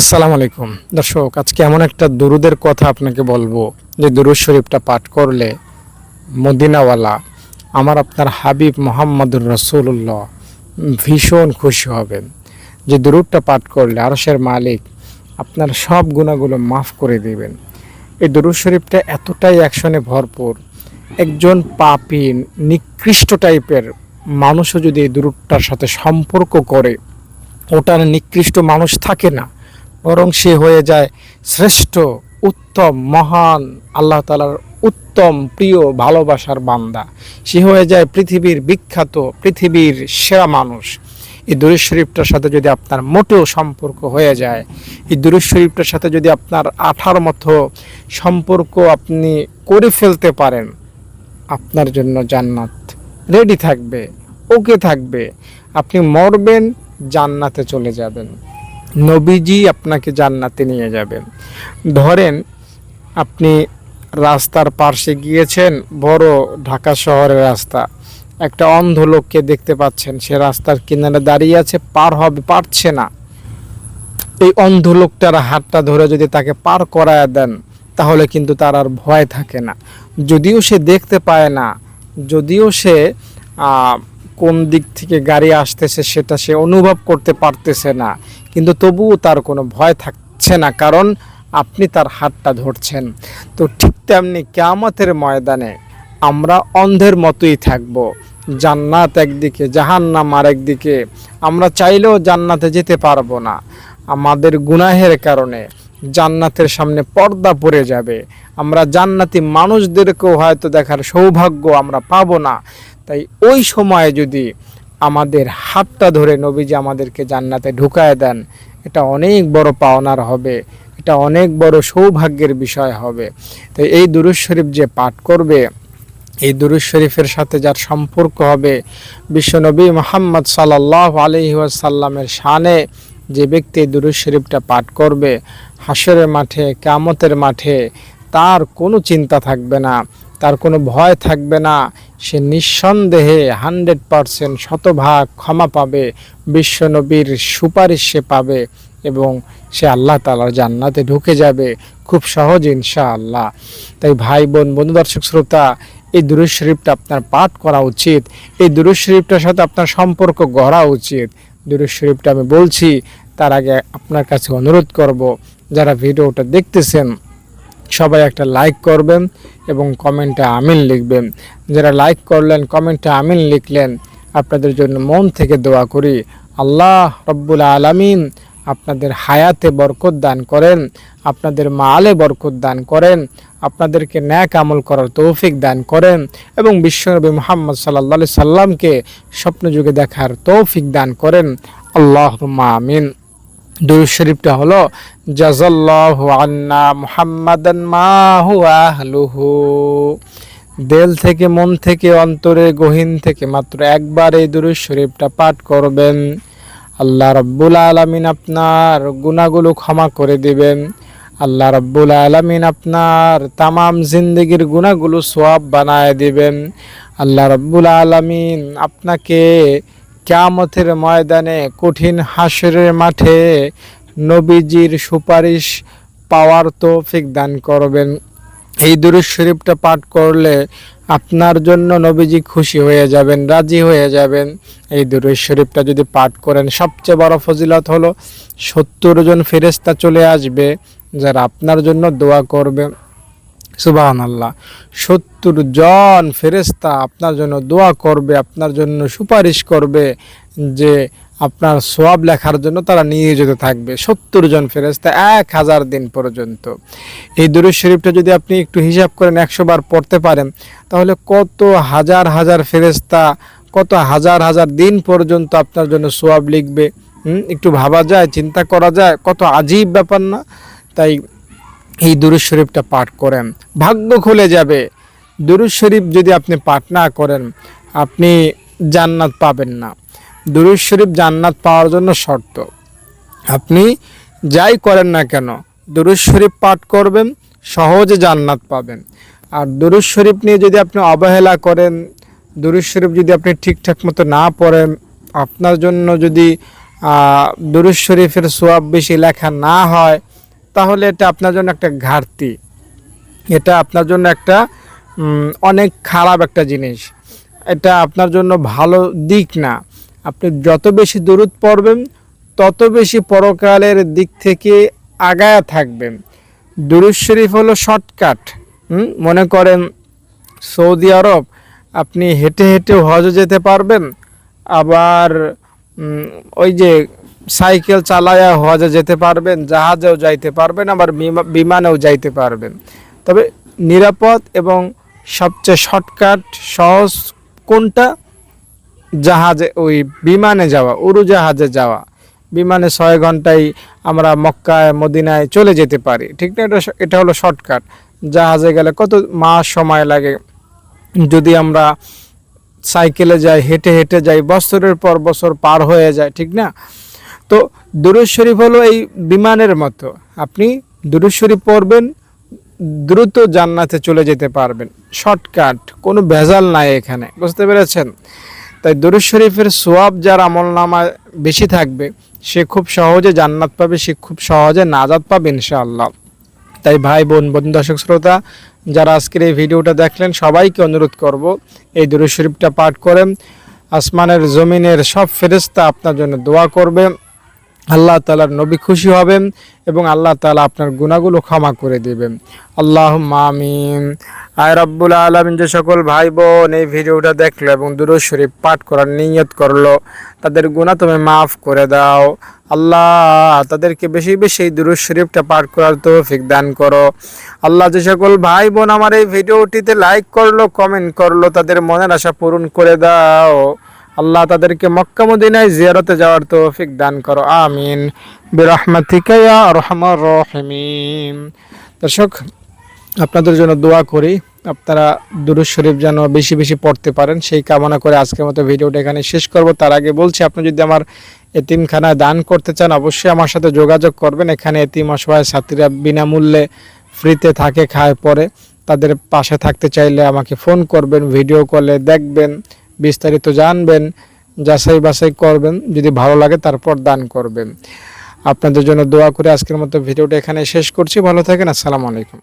আসসালামু আলাইকুম। দর্শক, আজকে এমন একটা দুরুদের কথা আপনাকে বলব। যে দুরুদ শরীফটা পাঠ করলে মদিনাওয়ালা আমার আপনার হাবিব মোহাম্মদুর রসুল্লাহ ভীষণ খুশি হবেন। যে দুরুদটা পাঠ করলে আরসের মালিক আপনার সব গুণাগুলো মাফ করে দেবেন। এই দুরুদ শরীফটা এতটাই অ্যাকশনে ভরপুর। একজন পাপী, নিকৃষ্ট টাইপের মানুষও যদি এই দুরুদটার সাথে সম্পর্ক করে, ওটার নিকৃষ্ট মানুষ থাকে না। বরং সে হয়ে যায় শ্রেষ্ঠ, উত্তম, মহান, আল্লাহ তালার উত্তম, প্রিয়, ভালোবাসার বান্দা। সে হয়ে যায় পৃথিবীর বিখ্যাত, পৃথিবীর সেরা মানুষ। এই দুরুদ শরীফটার সাথে যদি আপনার মোটেও সম্পর্ক হয়ে যায়, এই দুরুদ শরীফটার সাথে যদি আপনার আঠার মতো সম্পর্ক আপনি করে ফেলতে পারেন, আপনার জন্য জান্নাত রেডি থাকবে ওকে থাকবে। আপনি মরবেন, জান্নাতে চলে যাবেন। নবীজি আপনাকে জান্নাতে নিয়ে যাবেন। ধরেন, আপনি রাস্তার পার্শ্বে গিয়েছেন, বড় ঢাকা শহরের রাস্তা। একটা অন্ধ লোককে দেখতে পাচ্ছেন, সে রাস্তার কিনারে দাঁড়িয়ে আছে, পার হবে, পারছে না। এই অন্ধ লোকটার হাতটা ধরে যদি তাকে পার করায় দেন, তাহলে কিন্তু তার আর ভয় থাকে না। যদিও সে দেখতে পায় না, যদিও সে কোন দিক থেকে গাড়ি আসতেছে সেটা সে অনুভব করতে পারতেছে না। কিন্তু তবুও তার কোনো ভয় থাকছে না, কারণ আপনি তার হাতটা ধরছেন। তো ঠিক তেমনি কেয়ামতের ময়দানে আমরা অন্ধের মতোই থাকব। জান্নাত একদিকে, জাহান্নাম আরেকদিকে। আমরা চাইলেও জান্নাতে যেতে পারব না। আমাদের গুনাহের কারণে জান্নাতের সামনে পর্দা পড়ে যাবে। আমরা জান্নাতি মানুষদেরকেও হয়তো দেখার সৌভাগ্য আমরা পাবো না। তাই ওই সময়ে যদি আমাদের হাতটা ধরে নবীজি আমাদেরকে জান্নাতে ঢুকায় দেন, এটা অনেক বড় পাওনার হবে, এটা অনেক বড় সৌভাগ্যের বিষয় হবে। তাই এই দুরুদ শরীফ যে পাঠ করবে, এই দুরুদ শরীফের সাথে যার সম্পর্ক হবে বিশ্বনবী মোহাম্মদ সাল্লাহ আলহি ওয়াসাল্লামের শানে যে ব্যক্তি দুরুদ শরীফটা পাঠ করবে, হাসরের মাঠে কামতের মাঠে, তার কোনো চিন্তা থাকবে না। তার কোনো ভয় থাকবে না। সে নিঃসন্দেহে হান্ড্রেড পারসেন্ট শতভাগ ক্ষমা পাবে, বিশ্বনবীর সুপারিশ সে পাবে এবং সে আল্লাহ তালার জান্নাতে ঢুকে যাবে খুব সহজ ইনশাআল্লাহ। তাই ভাই, বোন, বন্ধু, দর্শক, শ্রোতা, এই শরীফটা আপনার পাঠ করা উচিত, এই দুরুদ শরীফটার সাথে আপনার সম্পর্ক গড়া উচিত। দুরুদ শরীফটা আমি বলছি, তার আগে আপনার কাছে অনুরোধ করব, যারা ভিডিওটা দেখতেছেন সবাই একটা লাইক করবেন এবং কমেন্টে আমিন লিখবেন। যারা লাইক করলেন কমেন্টে আমিন লিখলেন, আপনাদের জন্য মন থেকে দোয়া করি। আল্লাহ রব্বুল আলামিন আপনাদের হায়াতে বরকত দান করেন, আপনাদের মালে বরকত দান করেন, আপনাদেরকে ন্যাক আমল করার তৌফিক দান করেন এবং বিশ্বনবী মোহাম্মদ সাল্লা সাল্লামকে স্বপ্নযুগে দেখার তৌফিক দান করেন। আল্লাহ আমিন। দুরুদ শরীফটা হলো জাজাল্লাহু আন্না মুহাম্মাদান মা হুয়া আহলুহু। দেল থেকে মন থেকে, অন্তরে গহীন থেকে মাত্র একবার এই দুরুদ শরীফটা পাঠ করবেন। আল্লাহ রব্বুল আলামিন আপনার গুণাগুলো ক্ষমা করে দিবেন। আল্লাহ রব্বুল আলামিন আপনার তামাম জিন্দগির গুণাগুলো সোয়াব বানায় দিবেন। আল্লাহ রব্বুল আলামিন আপনাকে কিয়ামতের ময়দানে কঠিন হাসরের মাঠে নবীজির সুপারিশ পাওয়ার তৌফিক দান করবেন। এই দুরুদ শরীফটা পাঠ করলে আপনার জন্য নবীজি খুশি হয়ে যাবেন, রাজি হয়ে যাবেন। এই দুরুদ শরীফটা যদি পাঠ করেন, সবচেয়ে বড় ফজিলত হলো সত্তর জন ফেরেস্তা চলে আসবে যারা আপনার জন্য দোয়া করবে। সুবাহান আল্লাহ সত্তর জন ফেরেস্তা আপনার জন্য দোয়া করবে, আপনার জন্য সুপারিশ করবে যে আপনার সোয়াব লেখার জন্য তারা নিয়োজিত থাকবে। সত্তর জন ফেরেস্তা এক হাজার দিন পর্যন্ত। এই দুরুদ শরীফটা যদি আপনি একটু হিসাব করেন, একশো বার পড়তে পারেন, তাহলে কত হাজার হাজার ফেরেস্তা কত হাজার হাজার দিন পর্যন্ত আপনার জন্য সোয়াব লিখবে। একটু ভাবা যায়, চিন্তা করা যায়, কত আজীব ব্যাপার না? তাই এই দুরুদ শরীফটা পাঠ করেন। ভাগ্য খুলে যাবে। দুরুদ শরীফ যদি আপনি পাঠ না করেন, আপনি জান্নাত পাবেন না। দুরুদ শরীফ জান্নাত পাওয়ার জন্য শর্ত, আপনি যাই করেন না কেন, দুরুদ শরীফ পাঠ করবেন, সহজে জান্নাত পাবেন। আর দুরুদ শরীফ নিয়ে যদি আপনি অবহেলা করেন, দুরুদ শরীফ যদি আপনি ঠিকঠাক মতো না পড়েন, আপনার জন্য যদি দুরুজ শরীফের সোয়াব বেশি লেখা না হয় তাহলে এটা আপনার জন্য একটা ঘাটতি। এটা আপনার জন্য একটা অনেক খারাপ একটা জিনিস। এটা আপনার জন্য ভালো দিক না। আপনি যত বেশি দূরত পড়বেন, তত বেশি পরকালের দিক থেকে আগায়া থাকবেন। দুরুজ শরীফ হলো শর্টকাট মনে করেন সৌদি আরব, আপনি হেঁটে হেঁটে হজে যেতে পারবেন, আবার ওই যে সাইকেল চালায়া হজে যেতে পারবেন, জাহাজেও যাইতে পারবেন, আবার বিমা- বিমানেও যাইতে পারবেন। তবে নিরাপদ এবং সবচেয়ে শর্টকাট, সহজ কোনটা? জাহাজে, ওই বিমানে যাওয়া, উড়োজাহাজে যাওয়া। বিমানে ছয় ঘন্টায় আমরা মক্কায়, মদিনায় চলে যেতে পারি। ঠিক না? এটা এটা হলো শর্টকাট। জাহাজে গেলে কত মাস সময় লাগে? যদি আমরা সাইকেলে যাই, হেঁটে হেঁটে যাই, বছরের পর বছর পার হয়ে যায়, ঠিক না? তো দুরুজ শরীফ হলো এই বিমানের মতো। আপনি দুরুজ শরীফ পড়বেন, দ্রুত জান্নাতে চলে যেতে পারবেন। শর্টকাট, কোনো ভেজাল নাই এখানে, বুঝতে পেরেছেন? তাই দুরুজ শরীফের সোয়াব যার আমল নামায় বেশি থাকবে, সে খুব সহজে জান্নাত পাবে, সে খুব সহজে নাজাদ পাবে ইনশাআল্লাহ। তাই ভাই, বোন, বন্ধু, দর্শক, শ্রোতা, যারা আজকের এই ভিডিওটা দেখলেন, সবাইকে অনুরোধ করব এই দুরুজ শরীফটা পাঠ করেন। আসমানের জমিনের সব ফেরেস্তা আপনার জন্য দোয়া করবে। আল্লাহ তালার নবী খুশি হবেন এবং আল্লাহ তালা আপনার গুণাগুলো ক্ষমা করে দেবেন। আল্লাহ মামিন আয় রব্বুল আলমিন, যে সকল ভাই বোন এই ভিডিওটা দেখল এবং দুরুজ শরীফ পাঠ করার নিয়ত করল, তাদের গুণা তুমি মাফ করে দাও। আল্লাহ, তাদেরকে বেশি বেশি দুরুজ শরীফটা পাঠ করার তৌফিক দান করো। আল্লাহ, যে সকল ভাই বোন আমার এই ভিডিওটিতে লাইক করল কমেন্ট করল, তাদের মনের আশা পূরণ করে দাও। আল্লাহ তাদেরকে মক্কা মদিনায় জিয়ারতে যাওয়ার তৌফিক দান করো, আমিন। বিরহমাতিকা দর্শক, আপনাদের জন্য দোয়া করি, আপনারা দুরুজ শরীফ যেন বেশি বেশি পড়তে পারেন। সেই কামনা করে আজকের মতো ভিডিওটা এখানে শেষ করব। তার আগে বলছি, আপনি যদি আমার এতিমখানায় দান করতে চান, অবশ্যই আমার সাথে যোগাযোগ করবেন। এখানে এতিম অসহায় ছাত্রীরা বিনামূল্যে ফ্রিতে থাকে, খায় পরে তাদের পাশে থাকতে চাইলে আমাকে ফোন করবেন, ভিডিও কলে দেখবেন। বিস্তারিত জানবেন, যাচাই বাছাই করবেন, যদি ভালো লাগে তারপর দান করবেন। আপনাদের জন্য দোয়া করে আজকের মতো ভিডিওটা এখানে শেষ করছি। ভালো থাকেন, আসসালামু আলাইকুম।